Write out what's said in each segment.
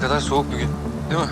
kadar soğuk bir gün. Değil mi?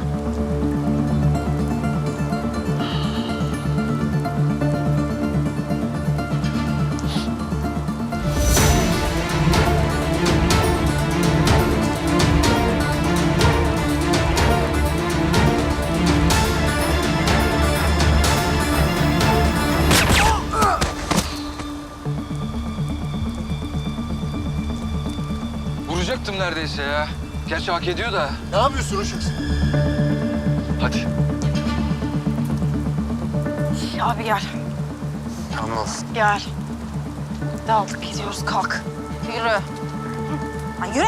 Vuracaktım neredeyse ya. Gerçi hak ediyor da. Ne yapıyorsun Işık? Hadi. Abi gel. Tamam. Gel. Daldık gidiyoruz kalk. Yürü. Ha, yürü.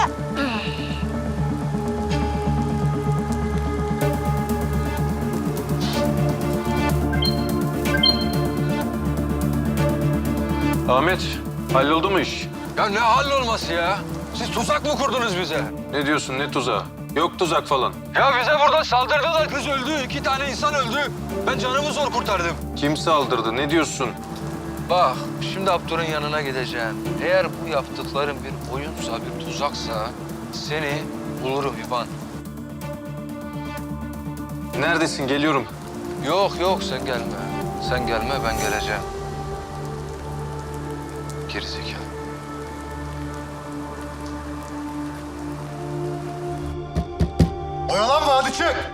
Ahmet, halloldu mu iş? Ya ne hallolması ya? Siz tuzak mı kurdunuz bize? Ne diyorsun, ne tuzağı? Yok tuzak falan. Ya bize burada saldırdılar. Kız öldü. iki tane insan öldü. Ben canımı zor kurtardım. Kim saldırdı, ne diyorsun? Bak şimdi Abdur'un yanına gideceğim. Eğer bu yaptıkların bir oyunsa, bir tuzaksa seni bulurum İvan. Neredesin, geliyorum. Yok yok sen gelme. Sen gelme ben geleceğim. Gerizekalı. Oyalanma hadi çık.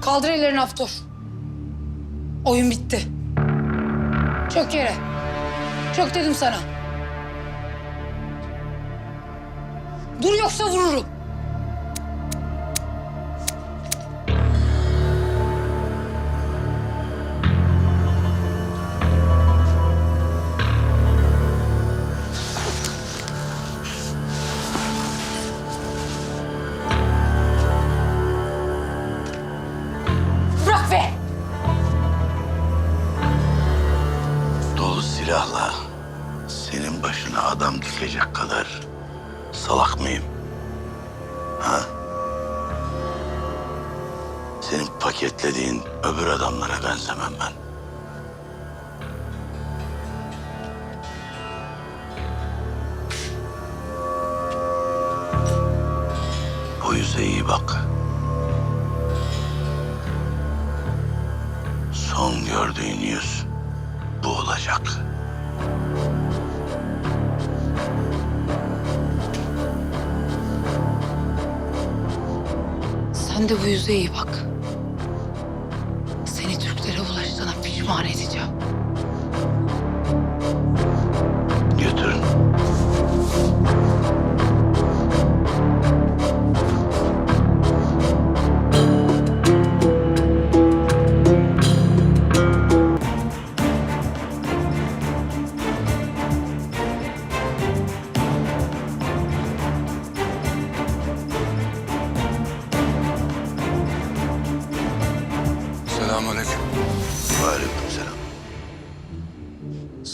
Kaldır ellerini Haftor. Oyun bitti. Çök yere. Çök dedim sana. Dur yoksa vururum. Silahla senin başına adam dikecek kadar salak mıyım? Ha? Senin paketlediğin öbür adamlara benzemem ben. O yüze iyi bak. Son gördüğün yüz bu olacak. Sen de bu yüze iyi bak.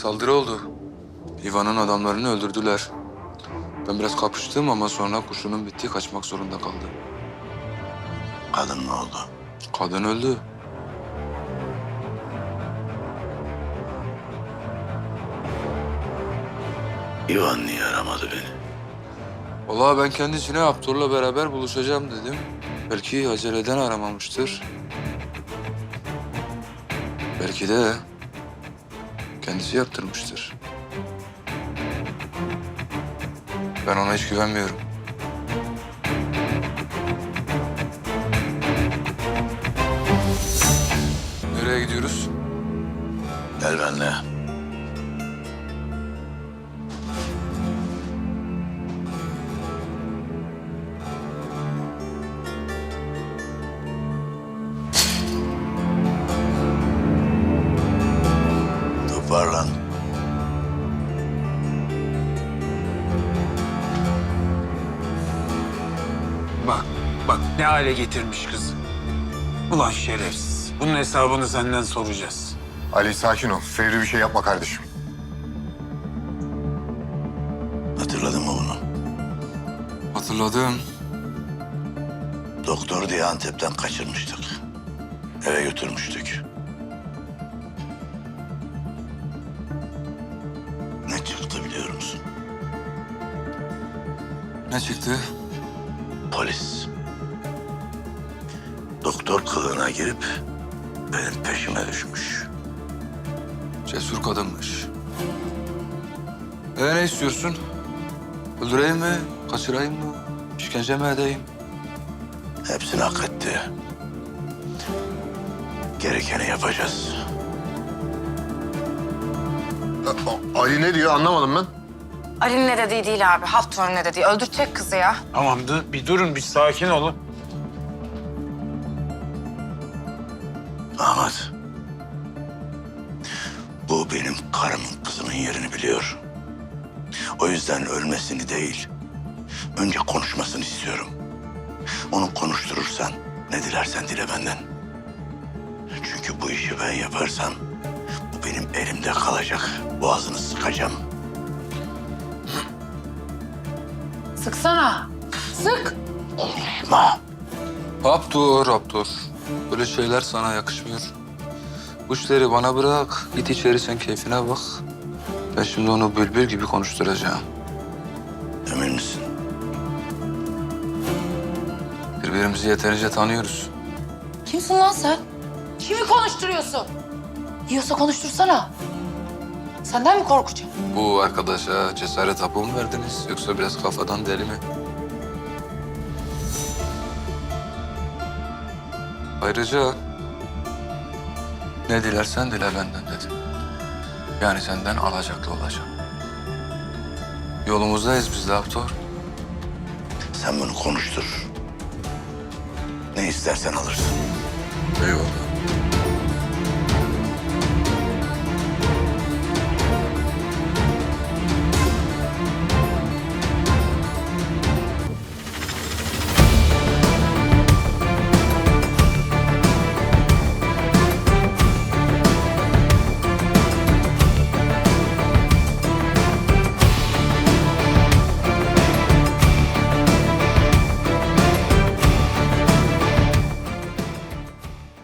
Saldırı oldu. İvan'ın adamlarını öldürdüler. Ben biraz kapıştım ama sonra kurşunun bitti kaçmak zorunda kaldım. Kadın ne oldu? Kadın öldü. İvan niye aramadı beni? Vallahi ben kendisine Abdur'la beraber buluşacağım dedim. Belki aceleden aramamıştır. Belki de kendisi yaptırmıştır. Ben ona hiç güvenmiyorum. Nereye gidiyoruz? Gel benimle. toparlan. Bak, bak ne hale getirmiş kızı. Ulan şerefsiz. Bunun hesabını senden soracağız. Ali sakin ol. Fevri bir şey yapma kardeşim. Hatırladın mı bunu? Hatırladım. Doktor diye Antep'ten kaçırmıştık. Eve götürmüştük. Musun? Ne çıktı? Polis. Doktor kılığına girip benim peşime düşmüş. Cesur kadınmış. E ne istiyorsun? Öldüreyim mi? Kaçırayım mı? İşkence mi edeyim? Hepsini hak etti. Gerekeni yapacağız. Ali ne diyor anlamadım ben. Ali'nin ne dediği değil abi. Haftor'un ne dediği. Öldürecek kızı ya. Tamam dur, bir durun, bir sakin olun. Ahmet. Bu benim karımın kızımın yerini biliyor. O yüzden ölmesini değil, önce konuşmasını istiyorum. Onu konuşturursan ne dilersen dile benden. Çünkü bu işi ben yaparsam bu benim elimde kalacak. Boğazını sıkacağım. Sıksana. Sık. Ma. Raptor, Raptor. Böyle şeyler sana yakışmıyor. Bu işleri bana bırak. Git içeri sen keyfine bak. Ben şimdi onu bülbül gibi konuşturacağım. Emin misin? Birbirimizi yeterince tanıyoruz. Kimsin lan sen? Kimi konuşturuyorsun? Yiyorsa konuştursana. Senden mi korkacağım? Bu arkadaşa cesaret hapı mı verdiniz yoksa biraz kafadan deli mi? Ayrıca ne dilersen dile benden dedim. Yani senden alacaklı olacağım. Yolumuzdayız biz de Aptor. Sen bunu konuştur. Ne istersen alırsın. Eyvallah.